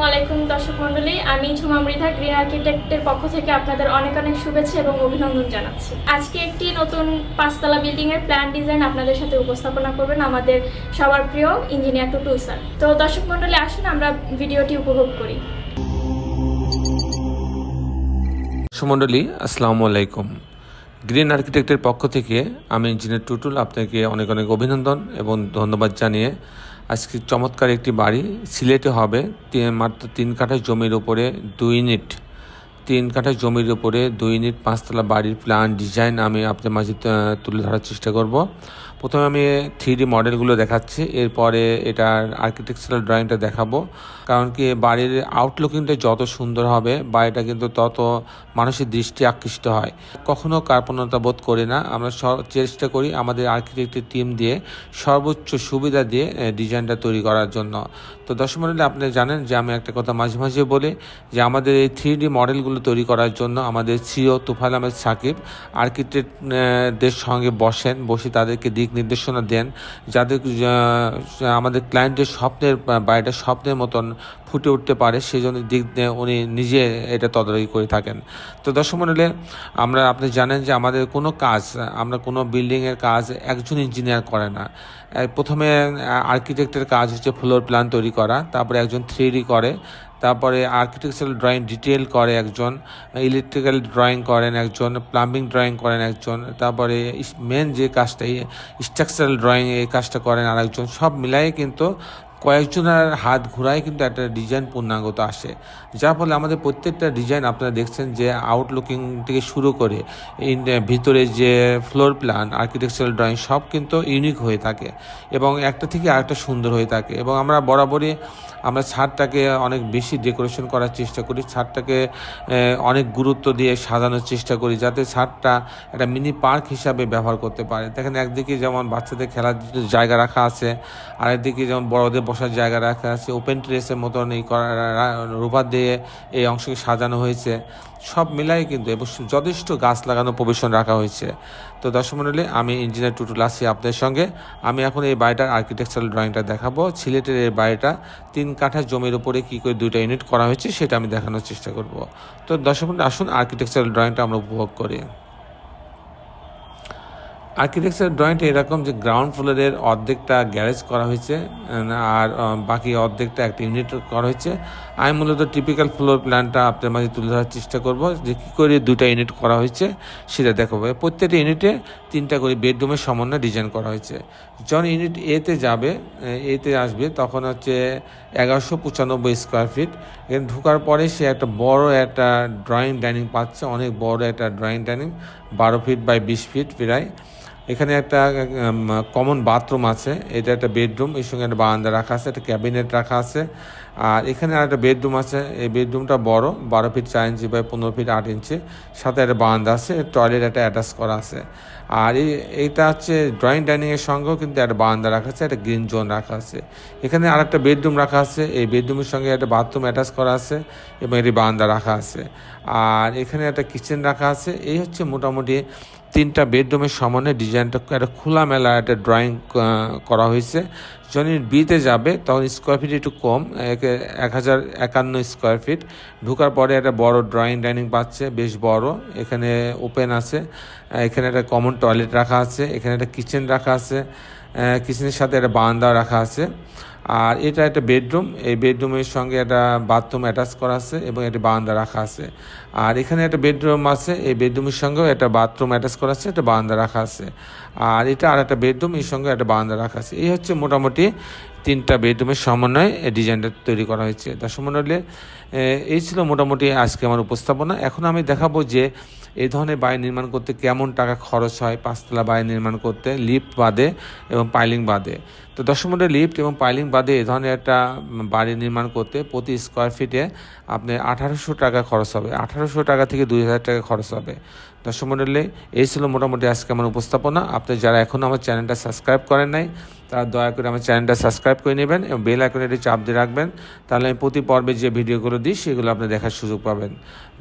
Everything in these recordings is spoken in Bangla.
আসসালামু আলাইকুম দর্শক মণ্ডলী। আমি ঝুমা মৃধা, গ্রিন আর্কিটেক্টের পক্ষ থেকে আপনাদের অনেক অনেক শুভেচ্ছা এবং অভিনন্দন জানাচ্ছি। আজকে একটি নতুন পাঁচতলা বিল্ডিং এর প্ল্যান ডিজাইন আপনাদের সাথে উপস্থাপনা করবেন আমাদের সবার প্রিয় ইঞ্জিনিয়ার টুটু স্যার। তো দর্শক মণ্ডলী, আসুন আমরা ভিডিওটি উপভোগ করি। সুমণ্ডলী আসসালামু আলাইকুম। গ্রিন আর্কিটেক্টের পক্ষ থেকে আমি ইঞ্জিনিয়ার টুটুল আপনাকে অনেক অনেক অভিনন্দন এবং ধন্যবাদ জানিয়ে আজকে চমৎকার একটি বাড়ি সিলেটে হবে। মাত্র তিন কাঠা জমির উপরে দুই ইউনিট। তিন কাঠা জমির উপরে দুই ইউনিট পাঁচতলা বাড়ির প্ল্যান ডিজাইন আমি আপনার মাঝে তুলে ধরার চেষ্টা করব। প্রথমে আমি থ্রি মডেলগুলো দেখাচ্ছি, এরপরে এটার আর্কিটেকচারাল ড্রয়িংটা দেখাবো। কারণ কি, বাড়ির আউটলুকিংটা যত সুন্দর হবে, বাড়িটা কিন্তু তত মানুষের দৃষ্টি আকৃষ্ট হয়। কখনো কার্পণ্যতা বোধ করি না, আমরা চেষ্টা করি আমাদের আর্কিটেক্টের টিম দিয়ে সর্বোচ্চ সুবিধা দিয়ে ডিজাইনটা তৈরি করার জন্য। তো দর্শক মন্ডলী, আপনি জানেন যে আমি একটা কথা মাঝে মাঝে বলি যে আমাদের এই থ্রি মডেলগুলো তৈরি করার জন্য আমাদের সিও তুফাইল আহমেদ সাকিব আর্কিটেক্টদের সঙ্গে বসেন, বসে তাদেরকে দিক নির্দেশনা দেন। যাদের আমাদের ক্লায়েন্টের স্বপ্নের বাড়িটা স্বপ্নের মতন ফুটে উঠতে পারে সেই জন্য দিক উনি নিজে এটা তদারকি করে থাকেন। তো দর্শক মন্ডলী, আমরা, আপনি জানেন যে আমাদের কোনো কাজ, আমরা কোনো বিল্ডিংয়ের কাজ একজন ইঞ্জিনিয়ার করে না। প্রথমে আর্কিটেক্টের কাজ হচ্ছে ফ্লোর প্ল্যান তৈরি করা, তারপরে একজন থ্রি করে। তারপরে আর্কিটেকচারাল ড্রয়িং ডিটেল করে একজন ইলেকট্রিক্যাল ড্রয়িং করেন একজন প্লাম্বিং ড্রয়িং করেন একজন, তারপরে মেন যে কাজটা স্ট্রাকচারাল ড্রয়িং এই কাজটা করেন আর একজন সব মিলাই কিন্তু কয়েকজনের হাত ঘোরায় কিন্তু একটা ডিজাইন পূর্ণাঙ্গত আসে। যার ফলে আমাদের প্রত্যেকটা ডিজাইন আপনারা দেখছেন যে আউটলুকিং থেকে শুরু করে ভিতরে যে ফ্লোর প্ল্যান আর্কিটেকচারাল ড্রয়িং সব কিন্তু ইউনিক হয়ে থাকে এবং একটা থেকে আরেকটা সুন্দর হয়ে থাকে এবং আমরা বরাবরই আমরা ছাদটাকে অনেক বেশি ডেকোরেশন করার চেষ্টা করি, ছাদটাকে অনেক গুরুত্ব দিয়ে সাজানোর চেষ্টা করি যাতে ছাদটা একটা মিনি পার্ক হিসাবে ব্যবহার করতে পারে। দেখেন একদিকে যেমন বাচ্চাদের খেলার জায়গা রাখা আছে, আরেকদিকে যেমন বড়দের বসার জায়গা রাখা আছে। ওপেন ট্রেসের মতন এই করা- রা- রূপার দিয়ে এই অংশকে সাজানো হয়েছে। সব মিলাই কিন্তু এবং যথেষ্ট গাছ লাগানো প্রবেশন রাখা হয়েছে। তো দর্শক মণ্ডলী আমি ইঞ্জিনিয়ার টুটুল আছি আপনাদের সঙ্গে। আমি এখন এই বাড়িটার আর্কিটেকচারাল ড্রয়িংটা দেখাবো। সিলেটের এই বাড়িটা তিন কাঠা জমির উপরে কী করে দুইটা ইউনিট করা হয়েছে সেটা আমি দেখানোর চেষ্টা করব। তো দর্শক আসুন আর্কিটেকচারাল ড্রয়িংটা আমরা উপভোগ করি। আর্কিটেকচার ড্রয়িংটা এরকম যে গ্রাউন্ড ফ্লোরের অর্ধেকটা গ্যারেজ করা হয়েছে, আর বাকি অর্ধেকটা একটা ইউনিট করা হয়েছে। আমি মূলত টিপিক্যাল ফ্লোর প্ল্যানটা আপনার মাঝে তুলে ধরার চেষ্টা করব যে কী করে দুটা ইউনিট করা হয়েছে, সেটা দেখাবো। প্রত্যেকটা ইউনিটে তিনটা করে বেডরুমের সমন্বয়ে ডিজাইন করা হয়েছে। যখন ইউনিট এতে যাবে এতে আসবে, তখন হচ্ছে এগারোশো পঁচানব্বই স্কোয়ার ফিট এখানে ঢোকার পরে সে একটা বড় একটা ড্রয়িং ডাইনিং পাচ্ছে, অনেক বড় একটা ড্রয়িং ডাইনিং বারো ফিট বাই বিশ ফিট প্রায়। এখানে একটা কমন বাথরুম আছে। এটা একটা বেডরুম এর সঙ্গে একটা বারান্দা রাখা আছে, একটা ক্যাবিনেট রাখা আছে। আর এখানে আর একটা বেডরুম আছে। এই বেডরুমটা বড়, বারো ফিট চার ইঞ্চি বাই পনেরো ফিট আট ইঞ্চি। সাথে একটা বারান্দা আছে টয়লেট একটা অ্যাটাচ করা আছে। আর এই, এইটা হচ্ছে ড্রয়িং ডাইনিংয়ের সঙ্গেও কিন্তু একটা বারান্দা রাখা আছে, একটা গ্রিন জোন রাখা আছে। এখানে আর একটা বেডরুম রাখা আছে। এই বেডরুমের সঙ্গে একটা বাথরুম অ্যাটাচ করা আছে এবং এটি বারান্দা রাখা আছে। আর এখানে একটা কিচেন রাখা আছে। এই হচ্ছে মোটামুটি তিনটা বেডরুমের সমানে ডিজাইনটা একটা খোলামেলা একটা ড্রয়িং করা হয়েছে। যখন বিতে যাবে, তখন স্কোয়ার ফিট একটু কম, এক- হাজার একান্ন স্কোয়ার ফিট ঢুকার পরে একটা বড় ড্রয়িং ডাইনিং পাচ্ছে, বেশ বড়। এখানে ওপেন আছে। এখানে একটা কমন টয়লেট রাখা আছে। এখানে একটা কিচেন রাখা আছে। কিচেনের সাথে একটা বারান্দা রাখা আছে। আর এটা একটা বেডরুম এই বেডরুমের সঙ্গে একটা বাথরুম অ্যাটাচ করা আছে এবং একটা বারান্দা রাখা আছে। আর এখানে একটা বেডরুম আছে, এই বেডরুমের সঙ্গেও একটা বাথরুম অ্যাটাচ করা আছে, একটা বারান্দা রাখা আছে। আর এটা আর একটা বেডরুম এর সঙ্গে একটা বারান্দা রাখা আছে। এই হচ্ছে মোটামুটি তিনটা বেডরুমের সমন্বয়ে এই ডিজাইনটা তৈরি করা হয়েছে। দর্শক মণ্ডলী এই ছিল মোটামুটি আজকে আমার উপস্থাপনা। এখন আমি দেখাবো যে এই ধরনের বাড়ি নির্মাণ করতে কেমন টাকা খরচ হয়, পাঁচতলা বাড়ি নির্মাণ করতে লিফট বাদে এবং পাইলিং বাদে। তো দশ মন্ডলের লিফট এবং পাইলিং বাদে এ ধরনের একটা বাড়ি নির্মাণ করতে প্রতি স্কোয়ার ফিটে আপনি আঠারোশো টাকা খরচ হবে। আঠারোশো টাকা থেকে দুই হাজার টাকা খরচ হবে। দর্শক মন্ডলে এই ছিল মোটামুটি আজকে আমার উপস্থাপনা। আপনি যারা এখনও আমার চ্যানেলটা সাবস্ক্রাইব করেন নাই তারা দয়া করে আমার চ্যানেলটা সাবস্ক্রাইব করে নেবেন এবং বেল আইকনে এটি চাপ দিয়ে রাখবেন। তাহলে আমি প্রতি পর্বে যে ভিডিওগুলো দিই, সেগুলো আপনি দেখার সুযোগ পাবেন।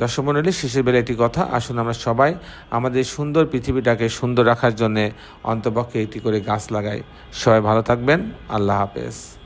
দর্শক মন্ডলী শেষের বেলা একটি কথা। আসুন আমরা সবাই আমাদের সুন্দর পৃথিবীটাকে সুন্দর রাখার জন্যে অন্তপক্ষে একটি করে গাছ লাগাই। সবাই ভালো থাকবেন। আল্লাহ হাফেজ।